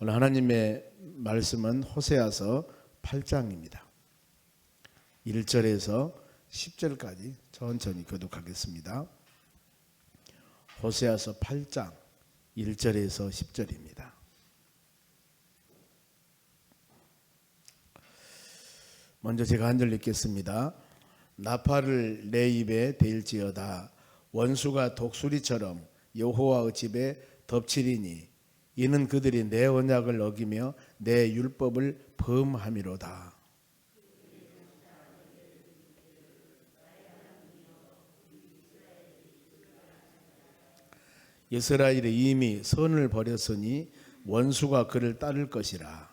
오늘 하나님의 말씀은 호세아서 8장입니다. 1절에서 10절까지 천천히 교독하겠습니다. 호세아서 8장 1절에서 10절입니다. 먼저 제가 한 절 읽겠습니다. 나팔을 내 입에 대일지어다 원수가 독수리처럼 여호와의 집에 덮치리니 이는 그들이 내 언약을 어기며 내 율법을 범함이로다. 이스라엘이 이미 선을 버렸으니 원수가 그를 따를 것이라.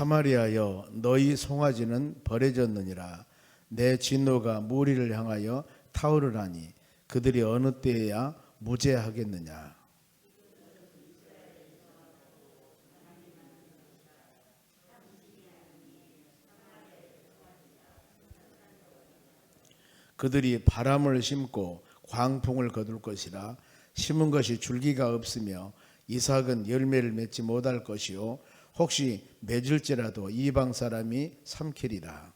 사마리아여 너희 송아지는 버려졌느니라. 내 진노가 무리를 향하여 타오르라니 그들이 어느 때에야 무죄하겠느냐. 그들이 바람을 심고 광풍을 거둘 것이라. 심은 것이 줄기가 없으며 이삭은 열매를 맺지 못할 것이요 혹시 맺을지라도 이방 사람이 삼키리라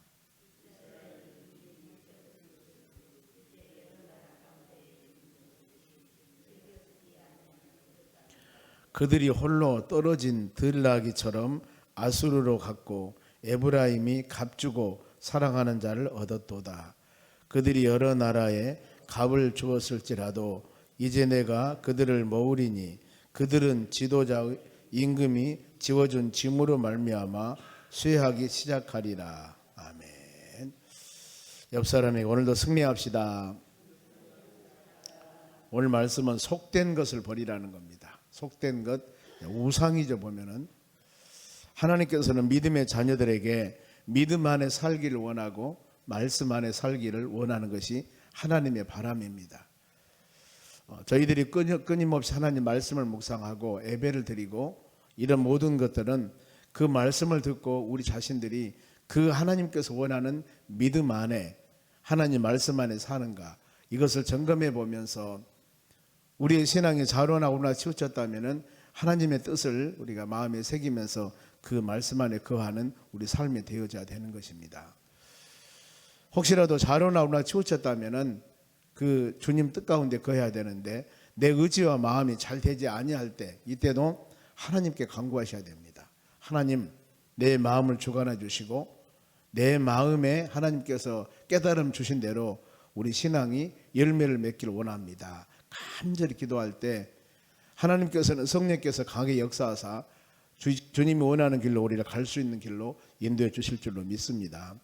그들이 홀로 떨어진 들나기처럼 아수르로 갔고 에브라임이 값주고 사랑하는 자를 얻었도다. 그들이 여러 나라에 값을 주었을지라도 이제 내가 그들을 모으리니 그들은 지도자의 임금이 지워준 짐으로 말미암아 수혜하기 시작하리라. 아멘. 옆 사람에게 오늘도 승리합시다. 오늘 말씀은 속된 것을 버리라는 겁니다. 속된 것 우상이죠 보면은 하나님께서는 믿음의 자녀들에게 믿음 안에 살기를 원하고 말씀 안에 살기를 원하는 것이 하나님의 바람입니다. 어, 저희들이 끊임- 끊임없이 하나님 말씀을 묵상하고 예배를 드리고 이런 모든 것들은 그 말씀을 듣고 우리 자신들이 그 하나님께서 원하는 믿음 안에 하나님 말씀 안에 사는가 이것을 점검해 보면서 우리의 신앙이 자로나 오나 치우쳤다면은 하나님의 뜻을 우리가 마음에 새기면서 그 말씀 안에 거하는 우리 삶이 되어져야 되는 것입니다. 혹시라도 자로나 오나 치우쳤다면은 그 주님 뜻 가운데 거해야 되는데 내 의지와 마음이 잘 되지 아니할 때 이때도 하나님께 간구하셔야 됩니다. 하나님 내 마음을 주관해 주시고 내 마음에 하나님께서 깨달음 주신 대로 우리 신앙이 열매를 맺기를 원합니다. 간절히 기도할 때 하나님께서는 성령께서 강하게 역사하사 주, 주님이 원하는 길로 우리를 갈 수 있는 길로 인도해 주실 줄로 믿습니다.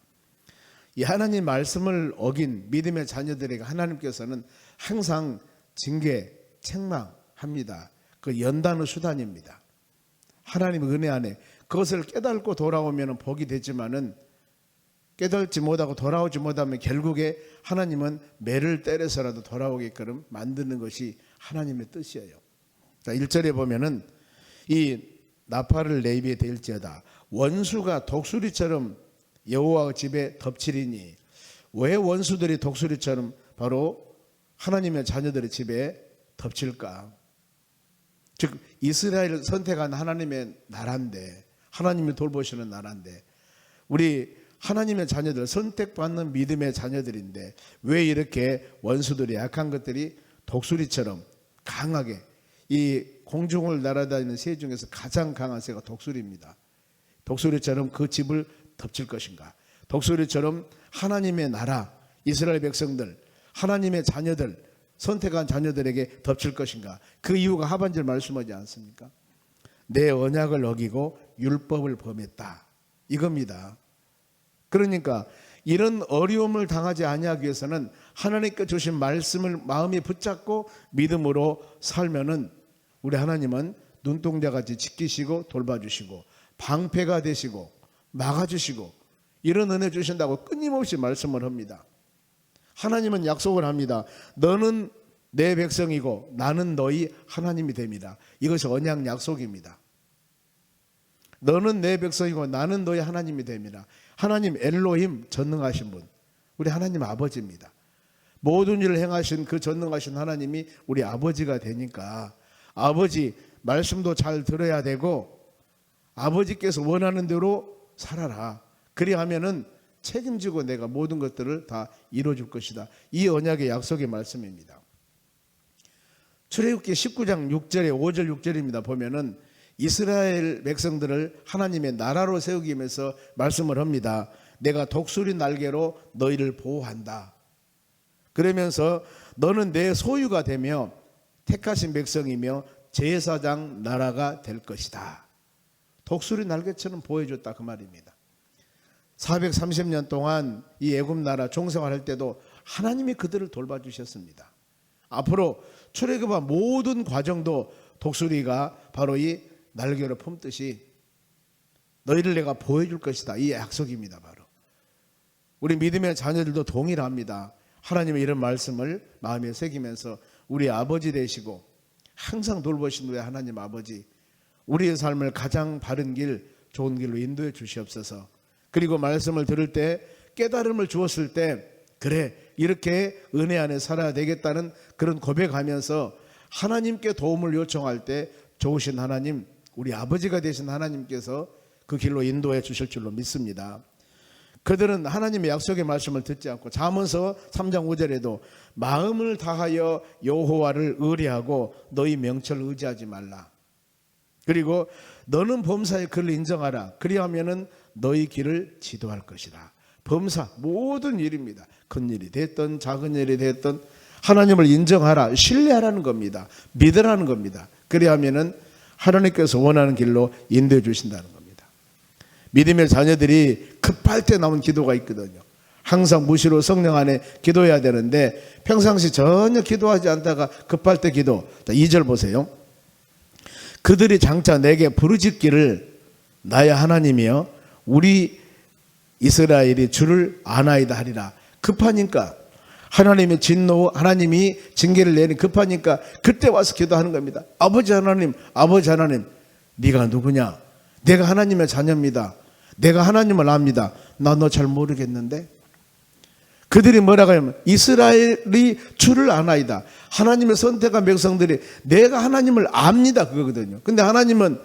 이 하나님 말씀을 어긴 믿음의 자녀들에게 하나님께서는 항상 징계, 책망합니다. 그 연단의 수단입니다. 하나님의 은혜 안에 그것을 깨닫고 돌아오면 복이 되지만은 깨닫지 못하고 돌아오지 못하면 결국에 하나님은 매를 때려서라도 돌아오게끔 만드는 것이 하나님의 뜻이에요. 자, 1절에 보면은 이 나팔을 내 입에 대일지어다 원수가 독수리처럼 여호와 집에 덮치리니 왜 원수들이 독수리처럼 바로 하나님의 자녀들의 집에 덮칠까? 즉 이스라엘을 선택한 하나님의 나라인데 하나님이 돌보시는 나라인데 우리 하나님의 자녀들 선택받는 믿음의 자녀들인데 왜 이렇게 원수들이 약한 것들이 독수리처럼 강하게 이 공중을 날아다니는 새 중에서 가장 강한 새가 독수리입니다. 독수리처럼 그 집을 덮칠 것인가? 독수리처럼 하나님의 나라, 이스라엘 백성들, 하나님의 자녀들, 선택한 자녀들에게 덮칠 것인가? 그 이유가 하반절 말씀하지 않습니까? 내 언약을 어기고 율법을 범했다. 이겁니다. 그러니까 이런 어려움을 당하지 아니하기 위해서는 하나님께 주신 말씀을 마음에 붙잡고 믿음으로 살면은 우리 하나님은 눈동자 같이 지키시고 돌봐주시고 방패가 되시고 막아주시고 이런 은혜 주신다고 끊임없이 말씀을 합니다. 하나님은 약속을 합니다. 너는 내 백성이고 나는 너희 하나님이 됩니다. 이것이 언약 약속입니다. 너는 내 백성이고 나는 너희 하나님이 됩니다. 하나님 엘로힘 전능하신 분. 우리 하나님 아버지입니다. 모든 일을 행하신 그 전능하신 하나님이 우리 아버지가 되니까 아버지 말씀도 잘 들어야 되고 아버지께서 원하는 대로 살아라. 그리하면은 책임지고 내가 모든 것들을 다 이루어줄 것이다. 이 언약의 약속의 말씀입니다. 출애굽기 19장 6절에 5절 6절입니다. 보면은 이스라엘 백성들을 하나님의 나라로 세우기 위해서 말씀을 합니다. 내가 독수리 날개로 너희를 보호한다. 그러면서 너는 내 소유가 되며 택하신 백성이며 제사장 나라가 될 것이다. 독수리 날개처럼 보여줬다 그 말입니다. 430년 동안 이 애굽 나라 종생활 할 때도 하나님이 그들을 돌봐주셨습니다. 앞으로 출애굽한 모든 과정도 독수리가 바로 이 날개를 품듯이 너희를 내가 보여줄 것이다. 이 약속입니다. 바로 우리 믿음의 자녀들도 동일합니다. 하나님의 이런 말씀을 마음에 새기면서 우리 아버지 되시고 항상 돌보신 우리 하나님 아버지 우리의 삶을 가장 바른 길 좋은 길로 인도해 주시옵소서. 그리고 말씀을 들을 때 깨달음을 주었을 때 그래 이렇게 은혜 안에 살아야 되겠다는 그런 고백하면서 하나님께 도움을 요청할 때 좋으신 하나님 우리 아버지가 되신 하나님께서 그 길로 인도해 주실 줄로 믿습니다. 그들은 하나님의 약속의 말씀을 듣지 않고 잠언서 3장 5절에도 마음을 다하여 여호와를 의뢰하고 너희 명철을 의지하지 말라. 그리고 너는 범사의 그를 인정하라. 그리하면은 너희 길을 지도할 것이다. 범사 모든 일입니다. 큰 일이 됐던 작은 일이 됐던 하나님을 인정하라. 신뢰하라는 겁니다. 믿으라는 겁니다. 그리하면은 하나님께서 원하는 길로 인도해 주신다는 겁니다. 믿음의 자녀들이 급할 때 나온 기도가 있거든요. 항상 무시로 성령 안에 기도해야 되는데 평상시 전혀 기도하지 않다가 급할 때 기도. 자, 2절 보세요. 그들이 장차 내게 부르짖기를 나의 하나님이여 우리 이스라엘이 주를 아나이다 하리라. 급하니까 하나님의 진노, 하나님이 징계를 내는 급하니까 그때 와서 기도하는 겁니다. 아버지 하나님, 아버지 하나님, 네가 누구냐? 내가 하나님의 자녀입니다. 내가 하나님을 압니다. 나 너 잘 모르겠는데. 그들이 뭐라고 하냐면 이스라엘이 주를 아나이다. 하나님의 선택한 백성들이 내가 하나님을 압니다. 그거거든요. 근데 하나님은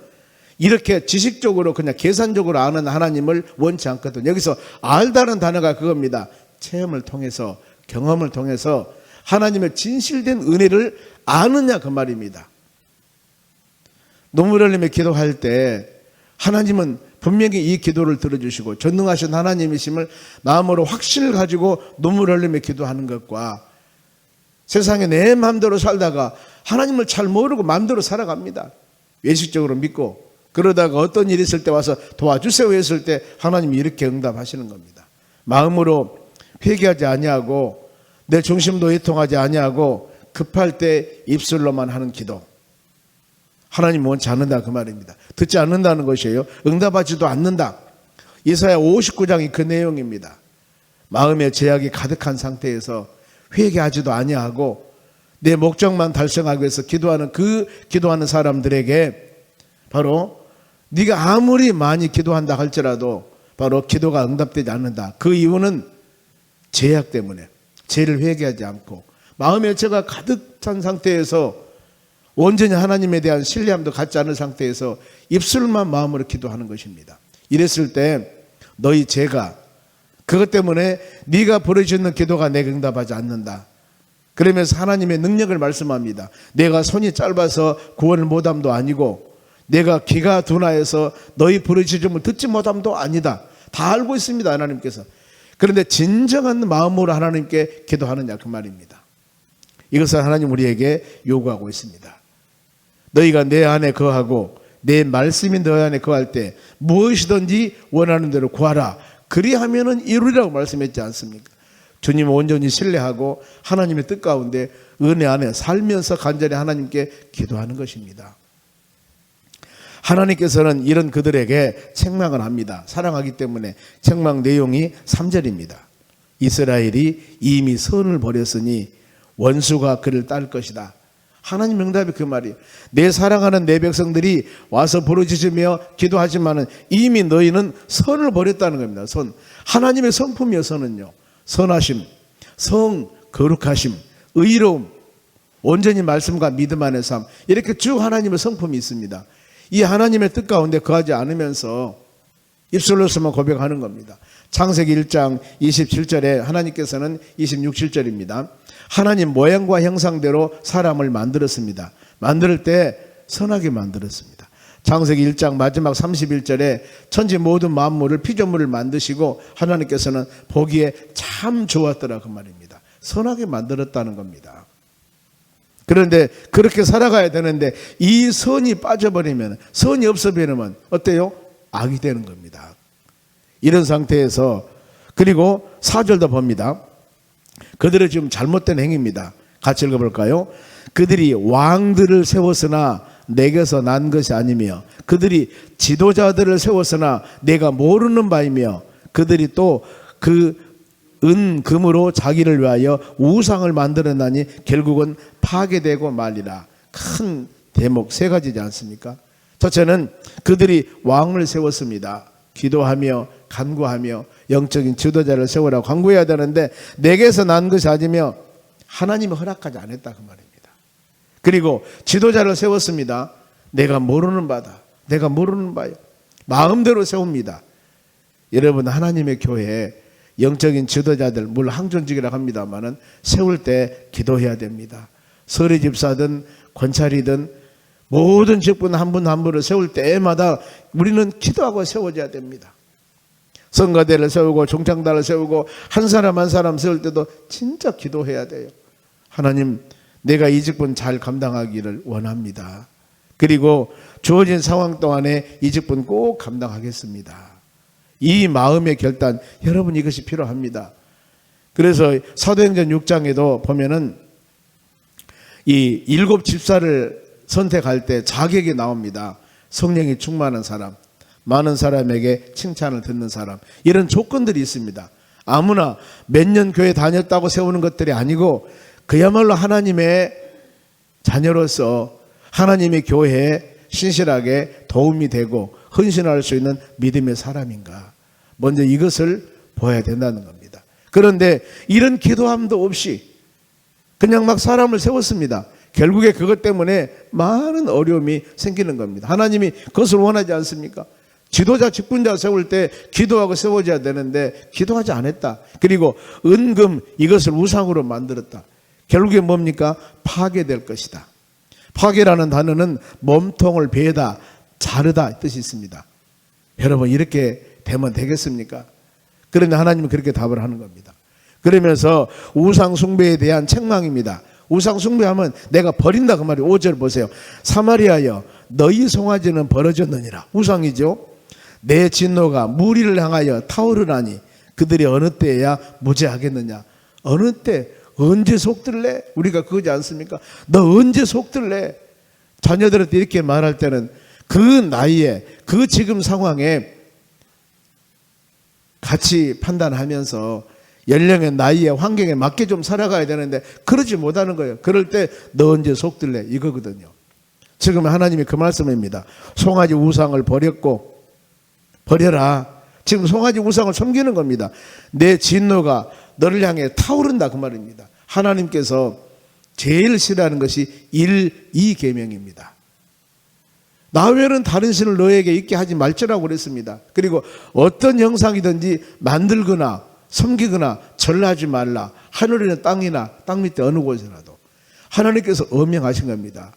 이렇게 지식적으로 그냥 계산적으로 아는 하나님을 원치 않거든요. 여기서 알다는 단어가 그겁니다. 체험을 통해서 경험을 통해서 하나님의 진실된 은혜를 아느냐 그 말입니다. 흘리며 기도할 때 하나님은 분명히 이 기도를 들어주시고 전능하신 하나님이심을 마음으로 확신을 가지고 눈물 흘리며 기도하는 것과 세상에 내 마음대로 살다가 하나님을 잘 모르고 마음대로 살아갑니다. 외식적으로 믿고 그러다가 어떤 일이 있을 때 와서 도와주세요 했을 때 하나님이 이렇게 응답하시는 겁니다. 마음으로 회개하지 아니하고 내 중심도 이통하지 아니하고 급할 때 입술로만 하는 기도. 하나님 원치 않는다 그 말입니다. 듣지 않는다는 것이에요. 응답하지도 않는다. 이사야 59장이 그 내용입니다. 마음의 제약이 가득한 상태에서 회개하지도 아니하고 내 목적만 달성하기 위해서 기도하는 그 기도하는 사람들에게 바로 네가 아무리 많이 기도한다 할지라도 바로 기도가 응답되지 않는다. 그 이유는 제약 때문에 죄를 회개하지 않고 마음의 죄가 가득 찬 상태에서 온전히 하나님에 대한 신뢰함도 갖지 않은 상태에서 입술만 마음으로 기도하는 것입니다. 이랬을 때 너희 죄가 그것 때문에 네가 부르짖는 기도가 내게 응답하지 않는다. 그러면서 하나님의 능력을 말씀합니다. 내가 손이 짧아서 구원을 못함도 아니고 내가 귀가 둔하여서 너희 부르짖음을 듣지 못함도 아니다. 다 알고 있습니다. 하나님께서. 그런데 진정한 마음으로 하나님께 기도하느냐 그 말입니다. 이것을 하나님 우리에게 요구하고 있습니다. 너희가 내 안에 거하고 내 말씀이 너희 안에 거할 때 무엇이든지 원하는 대로 구하라. 그리하면은 이루리라고 말씀했지 않습니까? 주님 온전히 신뢰하고 하나님의 뜻 가운데 은혜 안에 살면서 간절히 하나님께 기도하는 것입니다. 하나님께서는 이런 그들에게 책망을 합니다. 사랑하기 때문에 책망 내용이 3절입니다. 이스라엘이 이미 선을 버렸으니 원수가 그를 딸 것이다. 하나님 응답이 그 말이에요. 내 사랑하는 내 백성들이 와서 부르짖으며 기도하지만은 이미 너희는 선을 버렸다는 겁니다. 선. 하나님의 성품이요 선은요. 선하심, 성 거룩하심, 의로움, 온전히 말씀과 믿음 안의 삶. 이렇게 쭉 하나님의 성품이 있습니다. 이 하나님의 뜻 가운데 거하지 않으면서 입술로서만 고백하는 겁니다. 창세기 1장 27절에 하나님께서는 26, 7절입니다. 하나님 모양과 형상대로 사람을 만들었습니다. 만들 때 선하게 만들었습니다. 창세기 1장 마지막 31절에 천지 모든 만물을 피조물을 만드시고 하나님께서는 보기에 참 좋았더라 그 말입니다. 선하게 만들었다는 겁니다. 그런데 그렇게 살아가야 되는데 이 선이 빠져버리면 선이 없어 버리면 어때요? 악이 되는 겁니다. 이런 상태에서 그리고 사절도 봅니다. 그들의 지금 잘못된 행위입니다. 같이 읽어볼까요? 그들이 왕들을 세웠으나 내게서 난 것이 아니며 그들이 지도자들을 세웠으나 내가 모르는 바이며 그들이 또 그 은 금으로 자기를 위하여 우상을 만들어나니 결국은 파괴되고 말리라. 큰 대목 세 가지지 않습니까? 첫째는 그들이 왕을 세웠습니다. 기도하며 간구하며 영적인 지도자를 세우라고 간구해야 되는데 내게서 난 것이 아니며 하나님이 허락하지 않았다 그 말입니다. 그리고 지도자를 세웠습니다. 내가 모르는 바다. 내가 모르는 바요. 마음대로 세웁니다. 여러분 하나님의 교회에 영적인 지도자들 물론 항존직이라고 합니다만은 세울 때 기도해야 됩니다. 서리 집사든 권찰이든 모든 직분 한 분 한 분을 세울 때마다 우리는 기도하고 세워져야 됩니다. 성가대를 세우고 종창단을 세우고 한 사람 한 사람 세울 때도 진짜 기도해야 돼요. 하나님 내가 이 직분 잘 감당하기를 원합니다. 그리고 주어진 상황 동안에 이 직분 꼭 감당하겠습니다. 이 마음의 결단 여러분 이것이 필요합니다. 그래서 사도행전 6장에도 보면은 이 일곱 집사를 선택할 때 자격이 나옵니다. 성령이 충만한 사람, 많은 사람에게 칭찬을 듣는 사람 이런 조건들이 있습니다. 아무나 몇 년 교회 다녔다고 세우는 것들이 아니고 그야말로 하나님의 자녀로서 하나님의 교회에 신실하게 도움이 되고 헌신할 수 있는 믿음의 사람인가. 먼저 이것을 보아야 된다는 겁니다. 그런데 이런 기도함도 없이 그냥 막 사람을 세웠습니다. 결국에 그것 때문에 많은 어려움이 생기는 겁니다. 하나님이 그것을 원하지 않습니까? 지도자, 직분자 세울 때 기도하고 세워져야 되는데 기도하지 않았다. 그리고 은금 이것을 우상으로 만들었다. 결국에 뭡니까? 파괴될 것이다. 파괴라는 단어는 몸통을 베다, 자르다 뜻이 있습니다. 여러분 이렇게 되면 되겠습니까? 그런데 하나님은 그렇게 답을 하는 겁니다. 그러면서 우상 숭배에 대한 책망입니다. 우상 숭배하면 내가 버린다 그 말이 5절 보세요. 사마리아여 너희 송아지는 벌어졌느니라. 우상이죠. 내 진노가 무리를 향하여 타오르나니 그들이 어느 때야 무죄하겠느냐. 어느 때 언제 속들래? 우리가 그거지 않습니까? 너 언제 속들래? 자녀들한테 이렇게 말할 때는 그 나이에 그 지금 상황에 같이 판단하면서 연령의 나이에 환경에 맞게 좀 살아가야 되는데 그러지 못하는 거예요. 그럴 때 너 언제 속들래 이거거든요. 지금 하나님이 그 말씀입니다. 송아지 우상을 버렸고 버려라. 지금 송아지 우상을 섬기는 겁니다. 내 진노가 너를 향해 타오른다 그 말입니다. 하나님께서 제일 싫어하는 것이 1, 2 계명입니다. 나 외에는 다른 신을 너에게 있게 하지 말지라고 그랬습니다. 그리고 어떤 형상이든지 만들거나 섬기거나 절하지 말라. 하늘이나 땅이나 땅 밑에 어느 곳이라도 하나님께서 엄명하신 겁니다.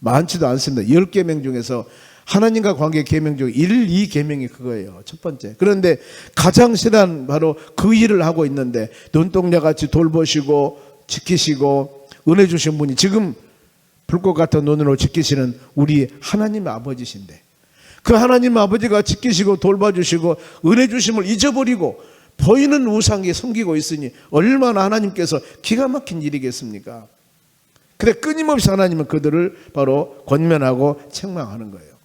많지도 않습니다. 열 계명 중에서 하나님과 관계 계명 중 1, 2 계명이 그거예요. 첫 번째. 그런데 가장 싫어하는 바로 그 일을 하고 있는데 눈동자 같이 돌보시고 지키시고 은혜 주신 분이 지금 불꽃 같은 눈으로 지키시는 우리 하나님 아버지신데 그 하나님 아버지가 지키시고 돌봐주시고 은혜 주심을 잊어버리고 보이는 우상에 섬기고 있으니 얼마나 하나님께서 기가 막힌 일이겠습니까? 근데 끊임없이 하나님은 그들을 바로 권면하고 책망하는 거예요.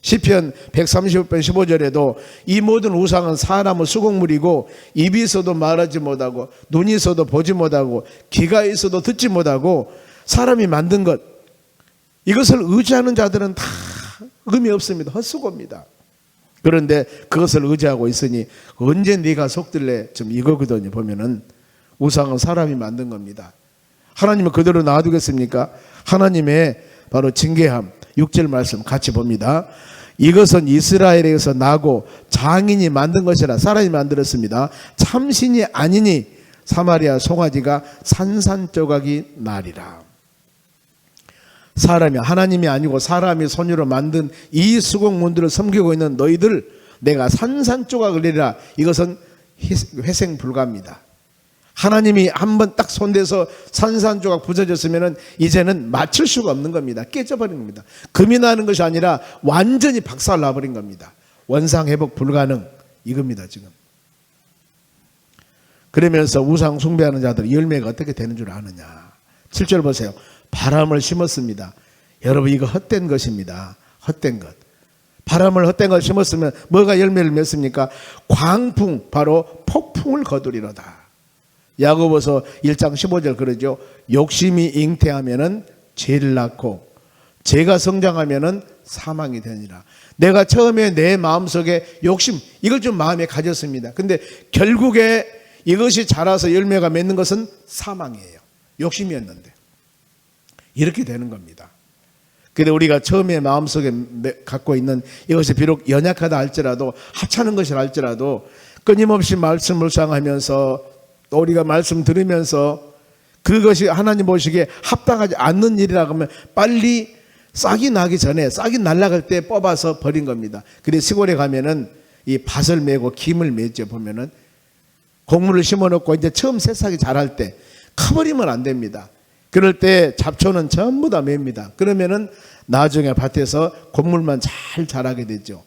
시편 135편 15절에도 이 모든 우상은 사람의 수공물이고 입이 있어도 말하지 못하고 눈이 있어도 보지 못하고 귀가 있어도 듣지 못하고 사람이 만든 것 이것을 의지하는 자들은 다 의미 없습니다. 헛수고입니다. 그런데 그것을 의지하고 있으니 언제 네가 속들래 좀 이거거든요. 보면은 우상은 사람이 만든 겁니다. 하나님은 그대로 놔두겠습니까? 하나님의 바로 징계함 6절 말씀 같이 봅니다. 이것은 이스라엘에서 나고 장인이 만든 것이라 사람이 만들었습니다. 참신이 아니니 사마리아 송아지가 산산조각이 나리라. 사람이 하나님이 아니고 사람이 손으로 만든 이 수공문들을 섬기고 있는 너희들 내가 산산조각을 내리라 이것은 회생 불가입니다. 하나님이 한 번 딱 손대서 산산조각 부서졌으면 이제는 맞출 수가 없는 겁니다. 깨져버린 겁니다. 금이 나는 것이 아니라 완전히 박살 나버린 겁니다. 원상 회복 불가능 이겁니다 지금. 그러면서 우상 숭배하는 자들 열매가 어떻게 되는 줄 아느냐. 7절 보세요. 바람을 심었습니다. 여러분 이거 헛된 것입니다. 헛된 것. 바람을 헛된 걸 심었으면 뭐가 열매를 맺습니까? 광풍 바로 폭풍을 거두리로다. 야고보서 1장 15절 그러죠. 욕심이 잉태하면은 죄를 낳고 죄가 성장하면은 사망이 되니라. 내가 처음에 내 마음속에 욕심 이걸 좀 마음에 가졌습니다. 근데 결국에 이것이 자라서 열매가 맺는 것은 사망이에요. 욕심이었는데. 이렇게 되는 겁니다. 근데 우리가 처음에 마음속에 갖고 있는 이것이 비록 연약하다 할지라도 하찮은 것이라 할지라도 끊임없이 말씀을 상하면서 또 우리가 말씀 들으면서 그것이 하나님 보시기에 합당하지 않는 일이라 하면 빨리 싹이 나기 전에 싹이 날아갈 때 뽑아서 버린 겁니다. 그래서 시골에 가면은 이 밭을 메고 김을 맺죠 보면은 곡물을 심어놓고 이제 처음 새싹이 자랄 때 커버리면 안 됩니다. 그럴 때 잡초는 전부 다 맵니다. 그러면은 나중에 밭에서 곡물만 잘 자라게 되죠.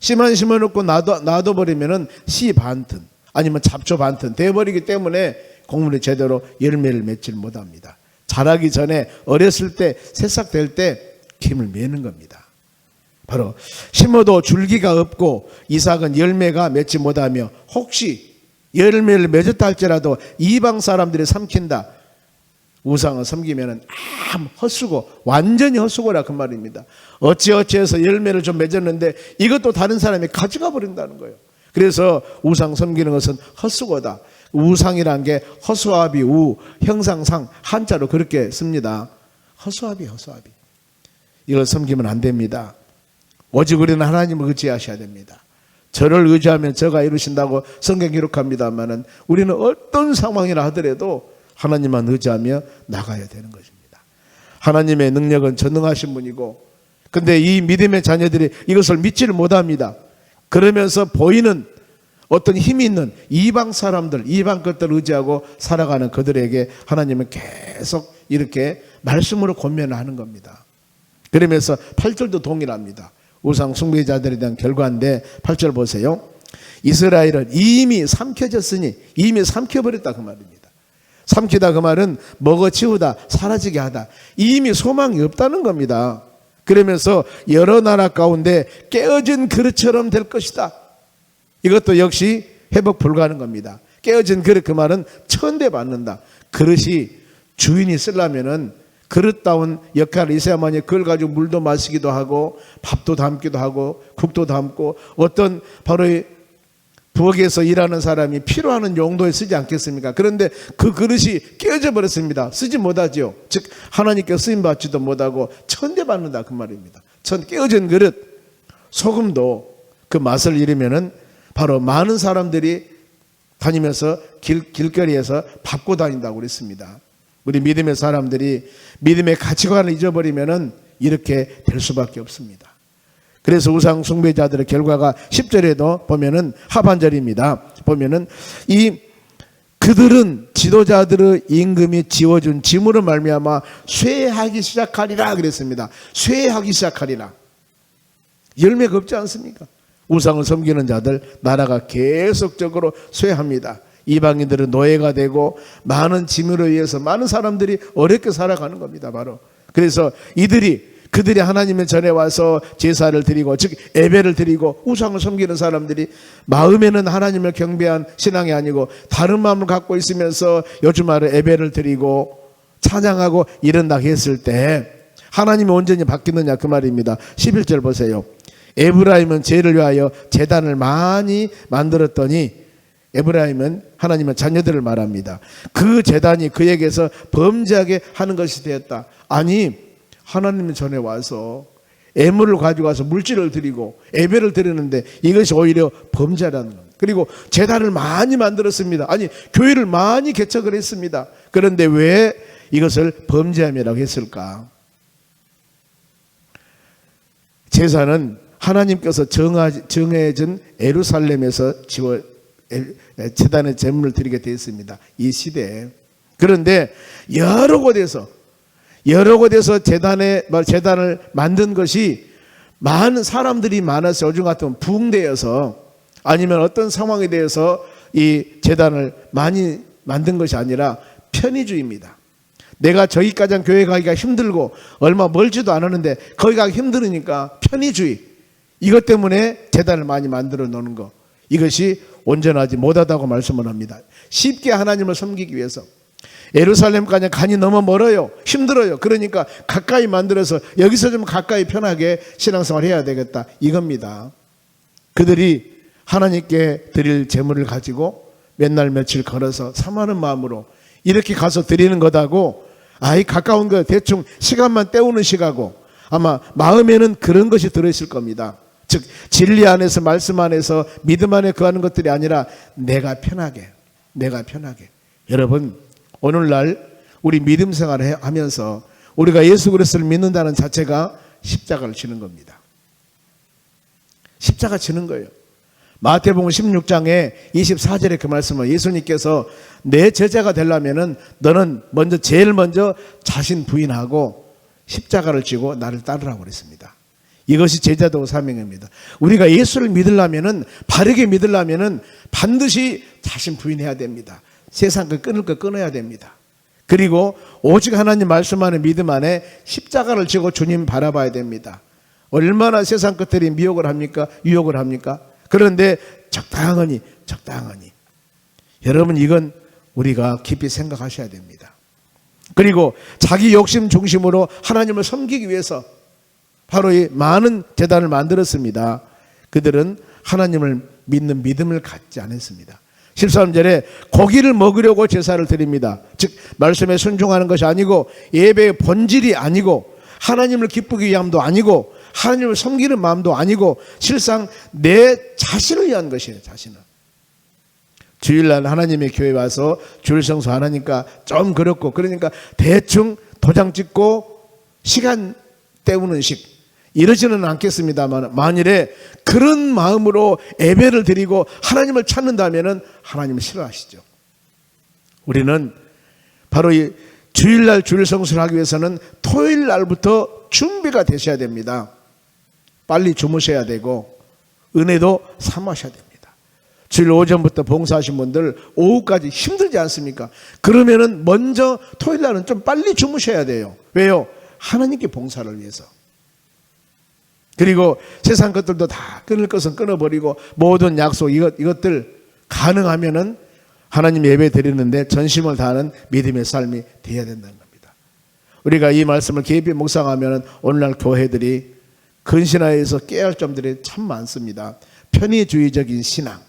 씨만 심어놓고 놔둬, 놔둬버리면은 씨 반튼 아니면 잡초 반튼 돼버리기 때문에 곡물이 제대로 열매를 맺질 못합니다. 자라기 전에 어렸을 때 새싹 될때 김을 매는 겁니다. 바로 심어도 줄기가 없고 이삭은 열매가 맺지 못하며 혹시 열매를 맺었다 할지라도 이방 사람들이 삼킨다. 우상을 섬기면은 아 헛수고 완전히 헛수고라 그 말입니다. 어찌어찌해서 열매를 좀 맺었는데 이것도 다른 사람이 가져가 버린다는 거예요. 그래서 우상 섬기는 것은 헛수고다. 우상이란 게 허수아비 우 형상상 한자로 그렇게 씁니다. 허수아비 허수아비. 이걸 섬기면 안 됩니다. 오직 우리는 하나님을 의지하셔야 됩니다. 저를 의지하면 저가 이루신다고 성경 기록합니다만은 우리는 어떤 상황이라 하더라도 하나님만 의지하며 나가야 되는 것입니다. 하나님의 능력은 전능하신 분이고 근데 이 믿음의 자녀들이 이것을 믿지를 못합니다. 그러면서 보이는 어떤 힘이 있는 이방 사람들, 이방 것들을 의지하고 살아가는 그들에게 하나님은 계속 이렇게 말씀으로 권면을 하는 겁니다. 그러면서 8절도 동일합니다. 우상 숭배자들에 대한 결과인데 8절 보세요. 이스라엘은 이미 삼켜졌으니 이미 삼켜버렸다 그 말입니다. 삼키다 그 말은 먹어치우다 사라지게 하다 이미 소망이 없다는 겁니다. 그러면서 여러 나라 가운데 깨어진 그릇처럼 될 것이다. 이것도 역시 회복 불가하는 겁니다. 깨어진 그릇 그 말은 천대 받는다. 그릇이 주인이 쓰려면은 그릇다운 역할을 있어야만이 그걸 가지고 물도 마시기도 하고 밥도 담기도 하고 국도 담고 어떤 바로 부엌에서 일하는 사람이 필요하는 용도에 쓰지 않겠습니까? 그런데 그 그릇이 깨어져 버렸습니다. 쓰지 못하죠. 즉 하나님께 쓰임 받지도 못하고 천대 받는다 그 말입니다. 천 깨어진 그릇 소금도 그 맛을 잃으면은 바로 많은 사람들이 다니면서 길, 길거리에서 밟고 다닌다고 그랬습니다. 우리 믿음의 사람들이 믿음의 가치관을 잊어버리면은 이렇게 될 수밖에 없습니다. 그래서 우상 숭배자들의 결과가 10절에도 보면은 하반절입니다. 보면은 이 그들은 지도자들의 임금이 지워준 짐으로 말미암아 쇠하기 시작하리라 그랬습니다. 쇠하기 시작하리라. 열매가 없지 않습니까? 우상을 섬기는 자들 나라가 계속적으로 쇠합니다. 이방인들은 노예가 되고 많은 짐으로 의해서 많은 사람들이 어렵게 살아가는 겁니다. 바로 그래서 이들이 그들이 하나님의 전에 와서 제사를 드리고 즉 예배를 드리고 우상을 섬기는 사람들이 마음에는 하나님을 경배한 신앙이 아니고 다른 마음을 갖고 있으면서 요즘 말에 예배를 드리고 찬양하고 이런다 했을 때 하나님이 온전히 바뀌느냐 그 말입니다. 11절 보세요. 에브라임은 죄를 위하여 재단을 많이 만들었더니 에브라임은 하나님의 자녀들을 말합니다. 그 재단이 그에게서 범죄하게 하는 것이 되었다. 아니 하나님 전에 와서 애물을 와서 물질을 드리고 예배를 드리는데 이것이 오히려 범죄라는 겁니다. 그리고 재단을 많이 만들었습니다. 아니 교회를 많이 개척을 했습니다. 그런데 왜 이것을 범죄함이라고 했을까? 제사는 하나님께서 정하, 정해진 에루살렘에서 지워 재단의 제물을 드리게 되었습니다. 이 시대에. 그런데 여러 곳에서 여러 곳에서 재단에 재단을 만든 것이 많은 사람들이 많아서 요즘 같으면 붕대여서 아니면 어떤 상황에 대해서 이 재단을 많이 만든 것이 아니라 편의주의입니다. 내가 저기까지 교회 가기가 힘들고 얼마 멀지도 않았는데 거기 가기 힘들으니까 편의주의 이것 때문에 재단을 많이 만들어 놓는 거 이것이 온전하지 못하다고 말씀을 합니다. 쉽게 하나님을 섬기기 위해서 예루살렘까지 간이 너무 멀어요. 힘들어요. 그러니까 가까이 만들어서 여기서 좀 가까이 편하게 신앙생활 해야 되겠다. 이겁니다. 그들이 하나님께 드릴 재물을 가지고 맨날 며칠 걸어서 사모하는 마음으로 이렇게 가서 드리는 것하고 아이 가까운 거 대충 시간만 때우는 시가고 아마 마음에는 그런 것이 들어있을 겁니다. 즉 진리 안에서 말씀 안에서 믿음 안에 거하는 것들이 아니라 내가 편하게 내가 편하게 여러분 오늘날 우리 믿음 생활을 하면서 우리가 예수 그리스도를 믿는다는 자체가 십자가를 지는 겁니다. 십자가 지는 거예요. 마태복음 16장에 24절에 그 말씀을 예수님께서 내 제자가 되려면은 너는 먼저 제일 먼저 자신 부인하고 십자가를 지고 나를 따르라고 그랬습니다. 이것이 제자도 사명입니다. 우리가 예수를 믿으려면은 바르게 믿으려면은 반드시 자신 부인해야 됩니다. 세상 그 끊을 거 끊어야 됩니다. 그리고 오직 하나님 말씀하는 믿음 안에 십자가를 지고 주님 바라봐야 됩니다. 얼마나 세상 것들이 미혹을 합니까? 유혹을 합니까? 그런데 적당하니 적당하니 여러분 이건 우리가 깊이 생각하셔야 됩니다. 그리고 자기 욕심 중심으로 하나님을 섬기기 위해서 바로 이 많은 재단을 만들었습니다. 그들은 하나님을 믿는 믿음을 갖지 않았습니다. 13절에 고기를 먹으려고 제사를 드립니다. 즉 말씀에 순종하는 것이 아니고 예배의 본질이 아니고 하나님을 기쁘기 위함도 아니고 하나님을 섬기는 마음도 아니고 실상 내 자신을 위한 것이에요. 자신을. 주일날 하나님의 교회 와서 주일 성수 하나니까 좀 그렇고 그러니까 대충 도장 찍고 시간 때우는 식 이러지는 않겠습니다만 만일에 그런 마음으로 예배를 드리고 하나님을 찾는다면은 하나님을 싫어하시죠. 우리는 바로 이 주일날 주일 성수를 하기 위해서는 토요일 날부터 준비가 되셔야 됩니다. 빨리 주무셔야 되고 은혜도 삼으셔야 됩니다. 주일 오전부터 봉사하신 분들 오후까지 힘들지 않습니까? 그러면은 먼저 토요일 날은 좀 빨리 주무셔야 돼요. 왜요? 하나님께 봉사를 위해서. 그리고 세상 것들도 다 끊을 것은 끊어버리고 모든 약속 이것 이것들 가능하면은 하나님 예배 드리는데 전심을 다하는 믿음의 삶이 되어야 된다는 겁니다. 우리가 이 말씀을 깊이 묵상하면은 오늘날 교회들이 근신화에서 깨알 점들이 참 많습니다. 편의주의적인 신앙,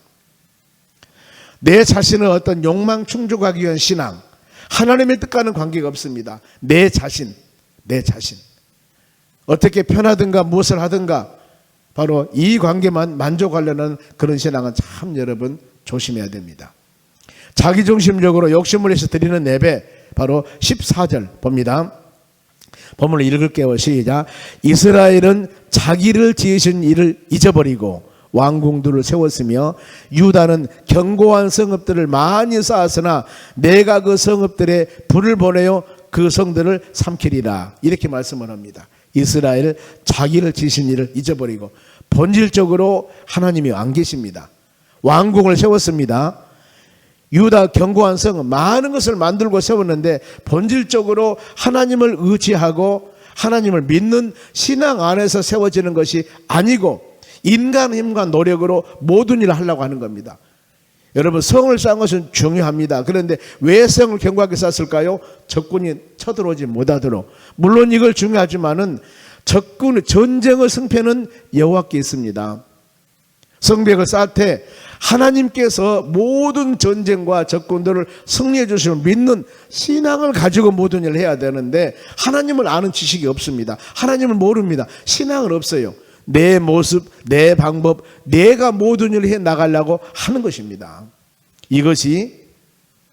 내 자신의 어떤 욕망 충족하기 위한 신앙, 하나님의 뜻과는 관계가 없습니다. 내 자신, 내 자신. 어떻게 편하든가 무엇을 하든가 바로 이 관계만 만족하려는 그런 신앙은 참 여러분 조심해야 됩니다. 자기 중심적으로 욕심을 해서 드리는 예배 바로 14절 봅니다. 본문을 읽을게요. 시작. 이스라엘은 자기를 지으신 일을 잊어버리고 왕궁들을 세웠으며 유다는 견고한 성읍들을 많이 쌓았으나 내가 그 성읍들에 불을 보내어 그 성들을 삼키리라. 이렇게 말씀을 합니다. 이스라엘 자기를 지신 일을 잊어버리고 본질적으로 하나님이 안 계십니다. 왕궁을 세웠습니다. 유다 견고한 성은 많은 것을 만들고 세웠는데 본질적으로 하나님을 의지하고 하나님을 믿는 신앙 안에서 세워지는 것이 아니고 인간 힘과 노력으로 모든 일을 하려고 하는 겁니다. 여러분 성을 쌓은 것은 중요합니다. 그런데 왜 성을 견고하게 쌓았을까요? 적군이 쳐들어오지 못하도록. 물론 이걸 중요하지만은 적군 전쟁의 승패는 여호와께 있습니다. 성벽을 쌓을 때 하나님께서 모든 전쟁과 적군들을 승리해 주시면 믿는 신앙을 가지고 모든 일을 해야 되는데 하나님을 아는 지식이 없습니다. 하나님을 모릅니다. 신앙은 없어요. 내 모습, 내 방법, 내가 모든 일을 해 나가려고 하는 것입니다. 이것이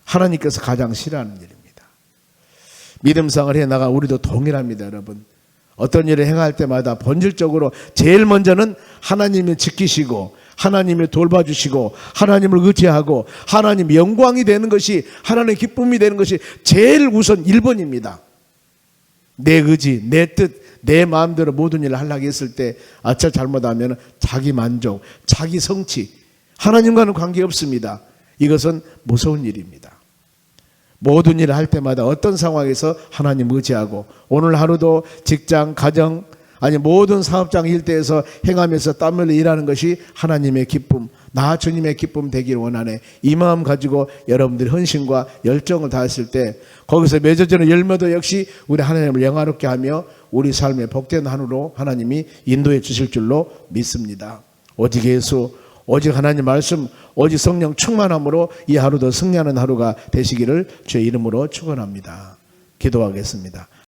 하나님께서 가장 싫어하는 일입니다. 믿음상을 해 나가 우리도 동일합니다, 여러분. 어떤 일을 행할 때마다 본질적으로 제일 먼저는 하나님을 지키시고 하나님을 돌봐주시고 하나님을 의지하고 하나님 영광이 되는 것이 하나님의 기쁨이 되는 것이 제일 우선 1번입니다. 내 의지, 내 뜻, 내 마음대로 모든 일을 하려고 했을 때 아차 잘못하면 자기 만족, 자기 성취 하나님과는 관계없습니다. 이것은 무서운 일입니다. 모든 일을 할 때마다 어떤 상황에서 하나님 의지하고 오늘 하루도 직장, 가정 아니 모든 사업장 일대에서 행하면서 땀 흘려 일하는 것이 하나님의 기쁨, 나 주님의 기쁨 되기를 원하네. 이 마음 가지고 여러분들이 헌신과 열정을 다했을 때 거기서 맺어지는 열매도 역시 우리 하나님을 영화롭게 하며 우리 삶의 복된 하루로 하나님이 인도해 주실 줄로 믿습니다. 오직 예수, 오직 하나님 말씀, 오직 성령 충만함으로 이 하루도 승리하는 하루가 되시기를 주의 이름으로 축원합니다. 기도하겠습니다.